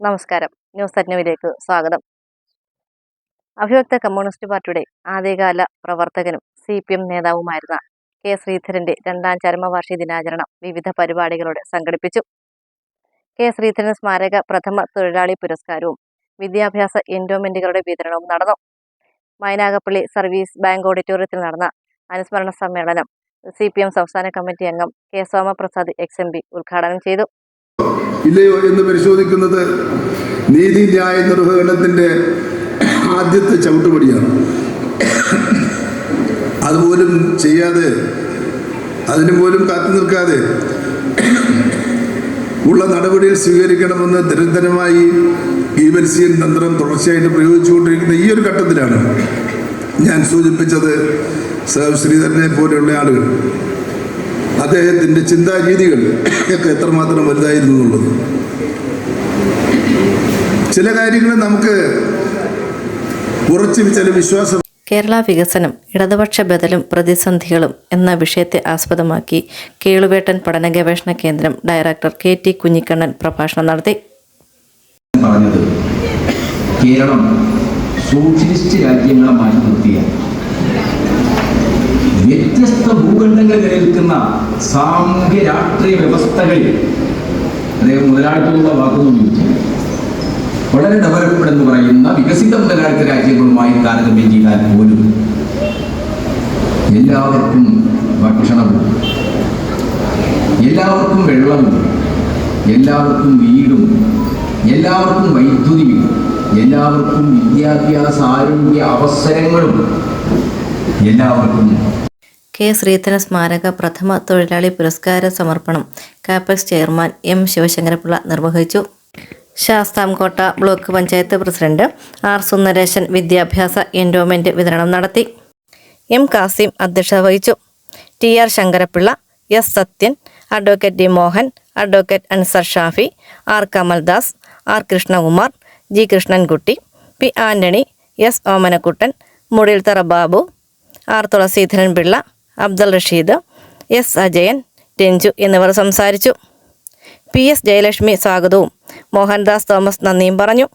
നമസ്കാരം. ന്യൂസ് അറ്റ്നുവിലേക്ക് സ്വാഗതം. അഭിവക്ത കമ്മ്യൂണിസ്റ്റ് പാർട്ടിയുടെ ആദ്യകാല പ്രവർത്തകനും സി പി എം നേതാവുമായിരുന്ന കെ ശ്രീധരന്റെ രണ്ടാം ചരമവാർഷിക ദിനാചരണം വിവിധ പരിപാടികളോടെ സംഘടിപ്പിച്ചു. കെ ശ്രീധരൻ സ്മാരക പ്രഥമ തൊഴിലാളി പുരസ്കാരവും വിദ്യാഭ്യാസ എൻഡോമെന്റുകളുടെ വിതരണവും നടന്നു. മൈനാഗപ്പള്ളി സർവീസ് ബാങ്ക് ഓഡിറ്റോറിയത്തിൽ നടന്ന അനുസ്മരണ സമ്മേളനം സി പി എം സംസ്ഥാന കമ്മിറ്റി അംഗം K Somaprasad ex M P ഉദ്ഘാടനം ചെയ്തു. ഇല്ലയോ എന്ന് പരിശോധിക്കുന്നത് നീതി നീതിന്യായ നിർവഹണത്തിന്റെ ആദ്യത്തെ ചവിട്ടുപടിയാണ്. അതുപോലും ചെയ്യാതെ അതിനു പോലും കാത്തു നിൽക്കാതെ ഉള്ള നടപടികൾ സ്വീകരിക്കണമെന്ന് നിരന്തരമായി ഈവൽസിയൻ തന്ത്രം തുടർച്ചയായിട്ട് പ്രയോഗിച്ചുകൊണ്ടിരിക്കുന്ന ഈ ഒരു ഘട്ടത്തിലാണ് ഞാൻ സൂചിപ്പിച്ചത് സർ ശ്രീധരനെ പോലെയുള്ള ആളുകൾ. അദ്ദേഹത്തിന്റെ ചിന്താരീതികൾ ഒക്കെ എത്രമാത്രം വലുതായിരുന്നു എന്നുള്ളത്. ചില കാര്യങ്ങൾ നമുക്ക് ഉറച്ചു ചില വിശ്വാസം കേരള വികസനം ഇടതുപക്ഷ ബദലും പ്രതിസന്ധികളും എന്ന വിഷയത്തെ ആസ്പദമാക്കി കേളുവേട്ടൻ പഠന ഗവേഷണ കേന്ദ്രം ഡയറക്ടർ കെ ടി കുഞ്ഞിക്കണ്ണൻ പ്രഭാഷണം നടത്തി. പറഞ്ഞത് കേരളം സോഷ്യലിസ്റ്റ് രാജ്യങ്ങളെ മാറ്റി നിർത്തിയ സാമൂഹ്യ രാഷ്ട്രീയ വ്യവസ്ഥകളിൽ അദ്ദേഹം മുതലാളിത്തമുള്ള വാക്കൊന്നും വളരെ ഡെവലപ്ഡ് എന്ന് പറയുന്ന വികസിത മുതലാളിത്ത രാജ്യങ്ങളുമായി താരതമ്യം ചെയ്താൽ പോലും എല്ലാവർക്കും ഭക്ഷണം എല്ലാവർക്കും വെള്ളം എല്ലാവർക്കും വീടും എല്ലാവർക്കും വൈദ്യുതിയും എല്ലാവർക്കും വിദ്യാഭ്യാസ ആരോഗ്യ അവസരങ്ങളും എല്ലാവർക്കും കെ. ശ്രീധരൻ സ്മാരക പ്രഥമ തൊഴിലാളി പുരസ്കാര സമർപ്പണം. Capex chairman M. ശിവശങ്കരപിള്ള നിർവഹിച്ചു. Sasthamkotta block panchayat president R. Sundaresan വിദ്യാഭ്യാസ എൻഡോമെന്റ് വിതരണം നടത്തി. എം. കാസിം അധ്യക്ഷത വഹിച്ചു. T. R. Sankarapillai S. Sathyan advocate D. Mohan advocate Ansar Shafi R. Kamaldas R. Krishnakumar G. Krishnankutty P. Antony S. Omanakuttan Mudilthara Babu R. Thulaseedharan Pillai Abdul Rasheed S Ajayan Renju എന്നിവർ സംസാരിച്ചു. P S Jayalakshmi സ്വാഗതവും. Mohandas Thomas നന്ദിയും പറഞ്ഞു.